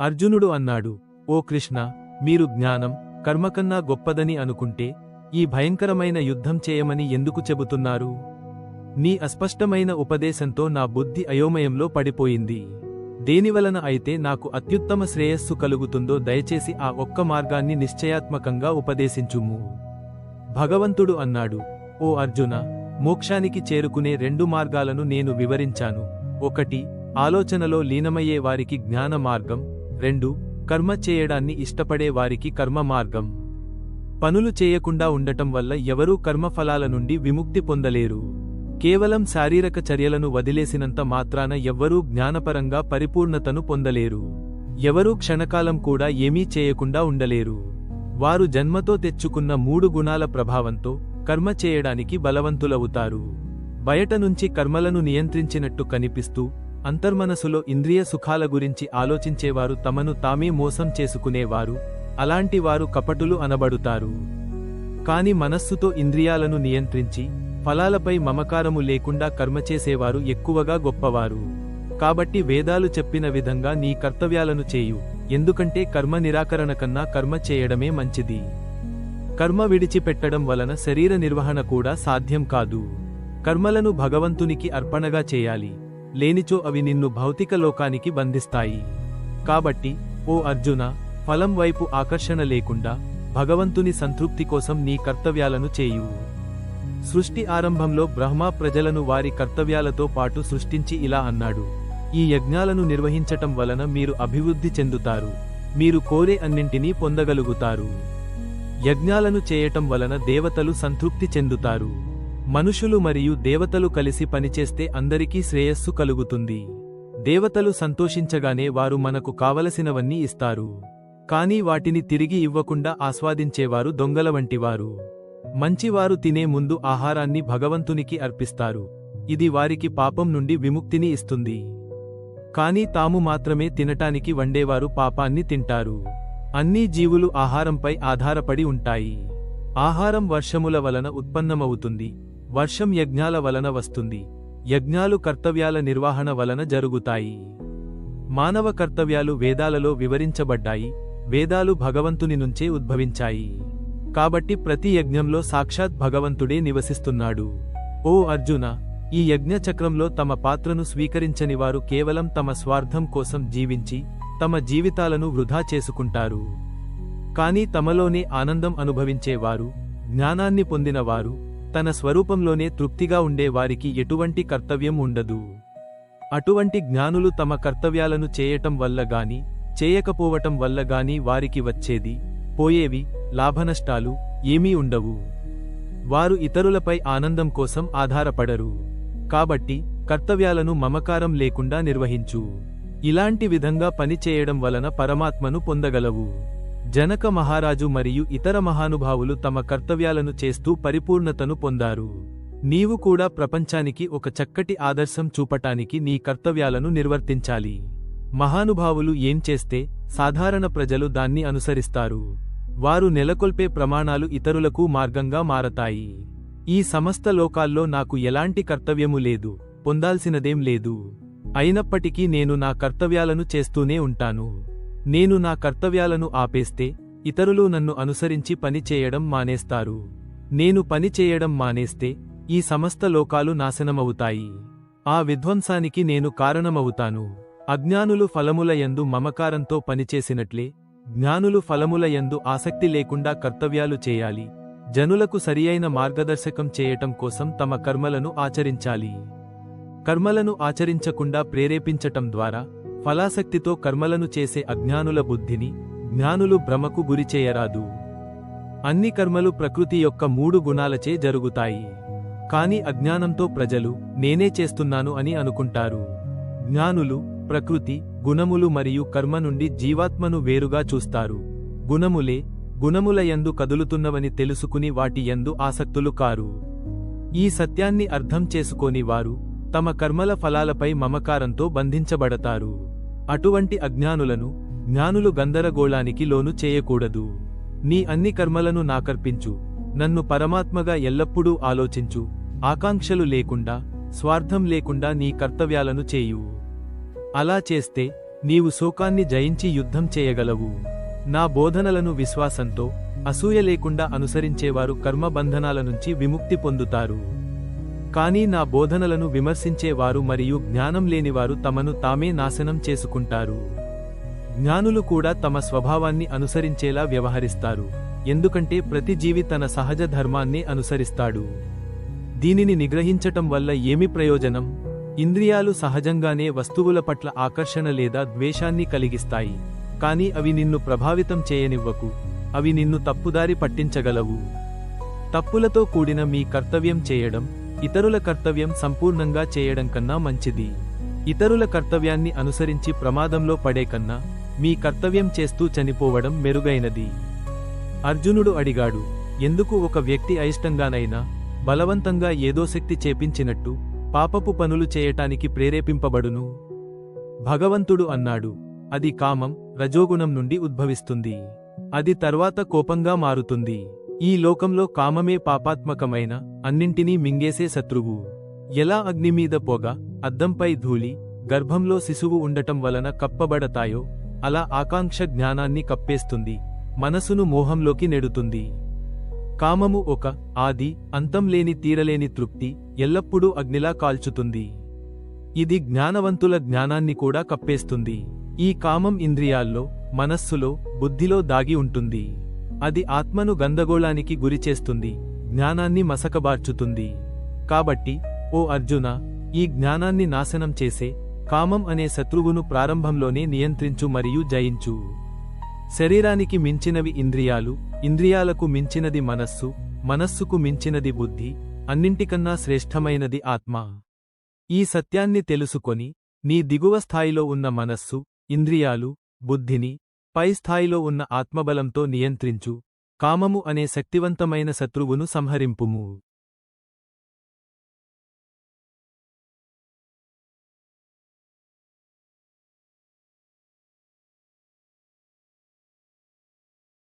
అర్జునుడు అన్నాడు ఓ కృష్ణ మీరు జ్ఞానం కర్మకన్నా గొప్పదని అనుకుంటే ఈ భయంకరమైన యుద్ధం చేయమని ఎందుకు చెబుతున్నారు? నీ అస్పష్టమైన ఉపదేశంతో నా బుద్ధి అయోమయంలో పడిపోయింది. దేనివలన అయితే నాకు అత్యుత్తమ శ్రేయస్సు కలుగుతుందో దయచేసి ఆ ఒక్క మార్గాన్ని నిశ్చయాత్మకంగా ఉపదేశించుము. భగవంతుడు అన్నాడు ఓ అర్జున మోక్షానికి చేరుకునే రెండు మార్గాలను నేను వివరించాను. ఒకటి ఆలోచనలో లీనమయ్యే వారికి జ్ఞాన మార్గం రెండు కర్మ చేయడాన్ని ఇష్టపడే వారికి కర్మ మార్గం. పనులు చేయకుండా ఉండటం వల్ల ఎవరూ కర్మఫలాల నుండి విముక్తి పొందలేరు. కేవలం శారీరక చర్యలను వదిలేసినంత మాత్రాన ఎవ్వరూ జ్ఞానపరంగా పరిపూర్ణతను పొందలేరు. ఎవరూ క్షణకాలం కూడా ఏమీ చేయకుండా ఉండలేరు. వారు జన్మతో తెచ్చుకున్న మూడు గుణాల ప్రభావంతో కర్మ చేయడానికి బలవంతులవుతారు. బయట నుంచి కర్మలను నియంత్రించినట్టు కనిపిస్తూ అంతర్మనసులో ఇంద్రియ సుఖాల గురించి ఆలోచించేవారు తమను తామే మోసం చేసుకునేవారు. అలాంటి వారు కపటులు అనబడుతారు. కాని మనస్సుతో ఇంద్రియాలను నియంత్రించి ఫలాలపై మమకారము లేకుండా కర్మ చేసేవారు ఎక్కువగా గొప్పవారు. కాబట్టి వేదాలు చెప్పిన విధంగా నీ కర్తవ్యాలను చేయు. ఎందుకంటే కర్మ నిరాకరణ కన్నా కర్మ చేయడమే మంచిది. కర్మ విడిచిపెట్టడం వలన శరీర నిర్వహణ కూడా సాధ్యం కాదు. కర్మలను భగవంతునికి అర్పణగా చేయాలి. లేనిచో అవి నిన్ను భౌతిక లోకానికి బంధిస్తాయి. కాబట్టి ఓ అర్జున ఫలం వైపు ఆకర్షణ లేకుండా భగవంతుని సంతృప్తి కోసం నీ కర్తవ్యాలను చేయు. సృష్టి ఆరంభంలో బ్రహ్మ ప్రజలను వారి కర్తవ్యాలతో పాటు సృష్టించి ఇలా అన్నాడు. ఈ యజ్ఞాలను నిర్వహించటం వలన మీరు అభివృద్ధి చెందుతారు. మీరు కోరే అన్నింటినీ పొందగలుగుతారు. యజ్ఞాలను చేయటం వలన దేవతలు సంతృప్తి చెందుతారు. మనుషులు మరియు దేవతలు కలిసి పనిచేస్తే అందరికీ శ్రేయస్సు కలుగుతుంది. దేవతలు సంతోషించగానే వారు మనకు కావలసినవన్నీ ఇస్తారు. కానీ వాటిని తిరిగి ఇవ్వకుండా ఆస్వాదించేవారు దొంగల వంటివారు. మంచివారు తినే ముందు ఆహారాన్ని భగవంతునికి అర్పిస్తారు. ఇది వారికి పాపం నుండి విముక్తిని ఇస్తుంది. కానీ తాము మాత్రమే తినటానికి వండేవారు పాపాన్ని తింటారు. అన్నీ జీవులు ఆహారంపై ఆధారపడి ఉంటాయి. ఆహారం వర్షముల వలన ఉత్పన్నమవుతుంది. వర్షం యజ్ఞాల వలన వస్తుంది. యజ్ఞాలు కర్తవ్యాల నిర్వహణ వలన జరుగుతాయి. మానవ కర్తవ్యాలు వేదాలలో వివరించబడ్డాయి. వేదాలు భగవంతుని నుంచే ఉద్భవించాయి. కాబట్టి ప్రతి యజ్ఞంలో సాక్షాత్ భగవంతుడే నివసిస్తున్నాడు. ఓ అర్జున ఈ యజ్ఞచక్రంలో తమ పాత్రను స్వీకరించని వారు కేవలం తమ స్వార్థం కోసం జీవించి తమ జీవితాలను వృధా చేసుకుంటారు. కానీ తమలోనే ఆనందం అనుభవించేవారు జ్ఞానాన్ని పొందినవారు తన స్వరూపంలోనే తృప్తిగా ఉండే వారికి ఎటువంటి కర్తవ్యం ఉండదు. అటువంటి జ్ఞానులు తమ కర్తవ్యాలను చేయటం వల్ల గాని చేయకపోవటం వల్ల గాని వారికి వచ్చేది పోయేవి లాభనష్టాలు ఏమీ ఉండవు. వారు ఇతరులపై ఆనందం కోసం ఆధారపడరు. కాబట్టి కర్తవ్యాలను మమకారం లేకుండా నిర్వహించు. ఇలాంటి విధంగా పని చేయడం వలన పరమాత్మను పొందగలవు. జనక మహారాజు మరియు ఇతర మహానుభావులు తమ కర్తవ్యాలను చేస్తూ పరిపూర్ణతను పొందారు. నీవు కూడా ప్రపంచానికి ఒక చక్కటి ఆదర్శం చూపటానికి నీ కర్తవ్యాలను నిర్వర్తించాలి. మహానుభావులు ఏం చేస్తే సాధారణ ప్రజలు దాన్ని అనుసరిస్తారు. వారు నెలకొల్పే ప్రమాణాలు ఇతరులకు మార్గంగా మారతాయి. ఈ సమస్త లోకాల్లో నాకు ఎలాంటి కర్తవ్యము లేదు పొందాల్సినదేం లేదు. అయినప్పటికీ నేను నా కర్తవ్యాలను చేస్తూనే ఉంటాను. నేను నా కర్తవ్యాలను ఆపేస్తే ఇతరులు నన్ను అనుసరించి పని చేయడం మానేస్తారు. నేను పని చేయడం మానేస్తే ఈ సమస్త లోకాలు నాశనమవుతాయి. ఆ విధ్వంసానికి నేను కారణమవుతాను. అజ్ఞానులు ఫలముల యందు మమకారంతో పనిచేసినట్లే జ్ఞానులు ఫలముల యందు ఆసక్తి లేకుండా కర్తవ్యాలు చేయాలి. జనులకు సరియైన మార్గదర్శకం చేయటం కోసం తమ కర్మలను ఆచరించాలి. కర్మలను ఆచరించకుండా ప్రేరేపించటం ద్వారా ఫలాసక్తితో కర్మలను చేసే అజ్ఞానుల బుద్ధిని జ్ఞానులు భ్రమకు గురిచేయరాదు అన్ని కర్మలు ప్రకృతి యొక్క మూడు గుణాలచే జరుగుతాయి. కాని అజ్ఞానంతో ప్రజలు నేనే చేస్తున్నాను అని అనుకుంటారు. జ్ఞానులు ప్రకృతి గుణములు మరియు కర్మ నుండి జీవాత్మను వేరుగా చూస్తారు. గుణములే గుణముల యందు కదులుతున్నవని తెలుసుకుని వాటి యందు ఆసక్తులు కారు. ఈ సత్యాన్ని అర్థం చేసుకోని వారు తమ కర్మల ఫలాలపై మమకారంతో బంధించబడతారు. అటువంటి అజ్ఞానులను జ్ఞానులు గందరగోళానికి లోను చేయకూడదు. నీ అన్ని కర్మలను నాకర్పించు. నన్ను పరమాత్మగా ఎల్లప్పుడూ ఆలోచించు. ఆకాంక్షలు లేకుండా స్వార్థం లేకుండా నీ కర్తవ్యాలను చేయు. అలా చేస్తే నీవు శోకాన్ని జయించి యుద్ధం చేయగలవు. నా బోధనలను విశ్వాసంతో అసూయ లేకుండా అనుసరించేవారు కర్మబంధనాల నుంచి విముక్తి పొందుతారు. కానీ నా బోధనలను విమర్శించేవారు మరియు జ్ఞానం లేనివారు తమను తామే నాశనం చేసుకుంటారు. జ్ఞానులు కూడా తమ స్వభావాన్ని అనుసరించేలా వ్యవహరిస్తారు. ఎందుకంటే ప్రతి జీవి తన సహజ ధర్మాన్ని అనుసరిస్తాడు. దీనిని నిగ్రహించటం వల్ల ఏమి ప్రయోజనం? ఇంద్రియాలు సహజంగానే వస్తువుల పట్ల ఆకర్షణ లేదా ద్వేషాన్ని కలిగిస్తాయి. కానీ అవి నిన్ను ప్రభావితం చేయనివ్వకు. అవి నిన్ను తప్పుదారి పట్టించగలవు. తప్పులతో కూడిన మీ కర్తవ్యం చేయడం ఇతరుల కర్తవ్యం సంపూర్ణంగా చేయడం కన్నా మంచిది. ఇతరుల కర్తవ్యాన్ని అనుసరించి ప్రమాదంలో పడే కన్నా మీ కర్తవ్యం చేస్తూ చనిపోవడం మెరుగైనది. అర్జునుడు అడిగాడు ఎందుకు ఒక వ్యక్తి అయిష్టంగానైనా బలవంతంగా ఏదో శక్తి చేపించినట్టు పాపపు పనులు చేయటానికి ప్రేరేపింపబడును? భగవంతుడు అన్నాడు అది కామం రజోగుణం నుండి ఉద్భవిస్తుంది. అది తర్వాత కోపంగా మారుతుంది. ఈ లోకంలో కామమే పాపాత్మకమైన అన్నింటినీ మింగేసే శత్రువు. ఎలా అగ్ని మీద పొగ అద్దంపై ధూళి గర్భంలో శిశువు ఉండటం వలన కప్పబడతాయో అలా ఆకాంక్ష జ్ఞానాన్ని కప్పేస్తుంది మనసును మోహంలోకి నెడుతుంది. కామము ఒక ఆది అంతం లేని తీరలేని తృప్తి ఎల్లప్పుడూ అగ్నిలా కాల్చుతుంది. ఇది జ్ఞానవంతుల జ్ఞానాన్ని కూడా కప్పేస్తుంది. ఈ కామం ఇంద్రియాల్లో మనస్సులో బుద్ధిలో దాగి ఉంటుంది. అది ఆత్మను గందగోళానికి గురిచేస్తుంది జ్ఞానాన్ని మసకబార్చుతుంది. కాబట్టి ఓ అర్జున ఈ జ్ఞానాన్ని నాశనం చేసే కామం అనే శత్రువును ప్రారంభంలోనే నియంత్రించు మరియు జయించు. శరీరానికి మించినవి ఇంద్రియాలు ఇంద్రియాలకు మించినది మనస్సు మనస్సుకు మించినది బుద్ధి అన్నింటికన్నా శ్రేష్టమైనది ఆత్మ. ఈ సత్యాన్ని తెలుసుకొని నీ దిగువ స్థాయిలో ఉన్న మనస్సు ఇంద్రియాలు బుద్ధిని పై స్థాయిలో ఉన్న ఆత్మబలంతో నియంత్రించు. కామము అనే శక్తివంతమైన శత్రువును సంహరింపుము.